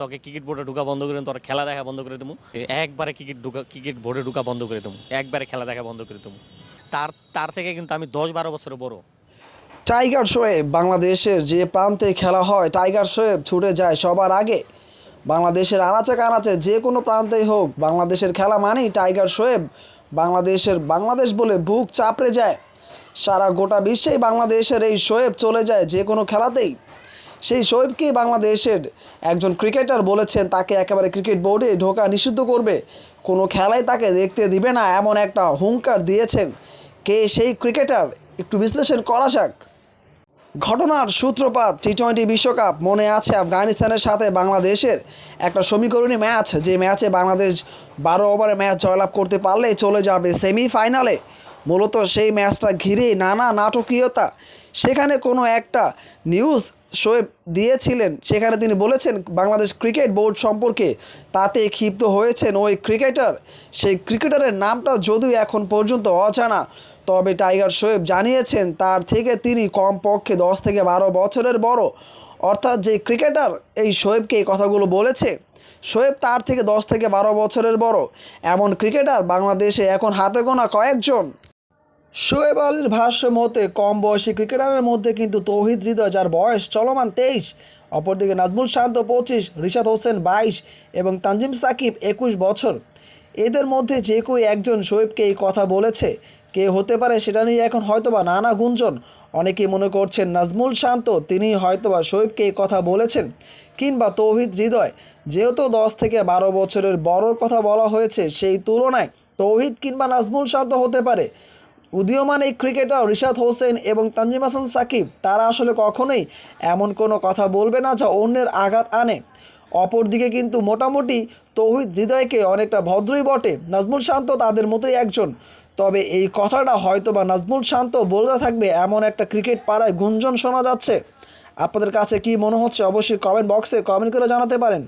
তোকে ক্রিকেট বোর্ডে ঢুকা বন্ধ করে তোর খেলা দেখা বন্ধ করে দেবো। একবারে ক্রিকেট ঢুকা ক্রিকেট বোর্ডে ঢুকা বন্ধ করে দেবো, একবারে খেলা দেখা বন্ধ করে দেবো। তার তার থেকে কিন্তু আমি দশ বারো বছর বড়। টাইগার শোয়েব বাংলাদেশের যে প্রান্তে খেলা হয় টাইগার শোয়েব ছুটে যায় সবার আগে। বাংলাদেশের আনাচে কানাচে যে কোনো প্রান্তেই হোক, বাংলাদেশের খেলা মানেই টাইগার শোয়েব বাংলাদেশের বাংলাদেশ বলে বুক চাপড়ে যায়। সারা গোটা বিশ্বেই বাংলাদেশের এই শোয়েব চলে যায় যে কোনো খেলাতেই। সেই শোয়েবকে বাংলাদেশের একজন ক্রিকেটার বলেছেন, তাকে একেবারে ক্রিকেট বোর্ডে ঢোকা নিষিদ্ধ করবে। কোনো খেলায় তাকে দেখতে দিবে না। এমন একটা হুঙ্কার দিয়েছেন কে সেই ক্রিকেটার? একটু বিশ্লেষণ করা যাক। ঘটনার সূত্রপাত টি টোয়েন্টি বিশ্বকাপ, মনে আছে আফগানিস্তানের সাথে বাংলাদেশের একটা সমীকরণী ম্যাচ, যে ম্যাচে বাংলাদেশ বারো ওভারে ম্যাচ জয়লাভ করতে পারলে চলে যাবে সেমিফাইনালে। মূলত সেই ম্যাচটা ঘিরে নানা নাটকীয়তা সেখানে কোনো একটা নিউজ শোয়ে দিয়েছিলেন, সেখানে তিনি বলেছেন, বাংলাদেশ ক্রিকেট বোর্ড সম্পর্কে তাতে ক্ষিপ্ত হয়েছেন ওই ক্রিকেটার সেই ক্রিকেটারের নামটা যদিও এখন পর্যন্ত অজানা, তবে টাইগার শোয়েব জানিয়েছেন, তার থেকে তিনি কমপক্ষে দশ থেকে বারো বছরের বড়। অর্থাৎ যে ক্রিকেটার এই শোয়েবকে এই কথাগুলো বলেছে শোয়েব তার থেকে দশ থেকে বারো বছরের বড়। এমন ক্রিকেটার বাংলাদেশে এখন হাতে গোনা কয়েকজন। শোয়েব আলীর ভাষ্য মতে কম বয়সী ক্রিকেটারের মধ্যে কিন্তু তৌহিদ হৃদয়, যার বয়স চলমান তেইশ। অপরদিকে নাজমুল শান্ত পঁচিশ, রিশাদ হোসেন বাইশ এবং তানজিম সাকিব একুশ বছর। এদের মধ্যে যে কেউ একজন শোয়েবকে এই কথা বলেছে, কে হতে পারে সেটা নিয়ে এখন হয়তোবা নানা গুঞ্জন। অনেকেই মনে করছেন নাজমুল শান্ত, তিনি হয়তোবা শোয়েবকে এই কথা বলেছেন, কিংবা তৌহিদ হৃদয়। যেহেতু দশ থেকে বারো বছরের বড়র কথা বলা হয়েছে সেই তুলনায় তৌহিদ কিংবা নাজমুল শান্ত হতে পারে। উদীয়মান এই ক্রিকেটার রিশাদ হোসেন এবং তানজিম হাসান সাকিব, তারা আসলে কখনোই এমন কোনো কথা বলবে না যা অন্যের আঘাত আনে। অপরদিকে কিন্তু মোটামুটি তৌহিদ হৃদয়কে অনেকটা ভদ্রই বটে। নাজমুল শান্ত তাদের মতোই একজন। তবে এই কথাটা হয়তো বা নাজমুল শান্ত বলতে থাকবে এমন একটা ক্রিকেট পাড়ায় গুঞ্জন শোনা যাচ্ছে। আপনাদের কাছে কি মনে হচ্ছে অবশ্যই কমেন্ট বক্সে কমেন্ট করে জানাতে পারেন।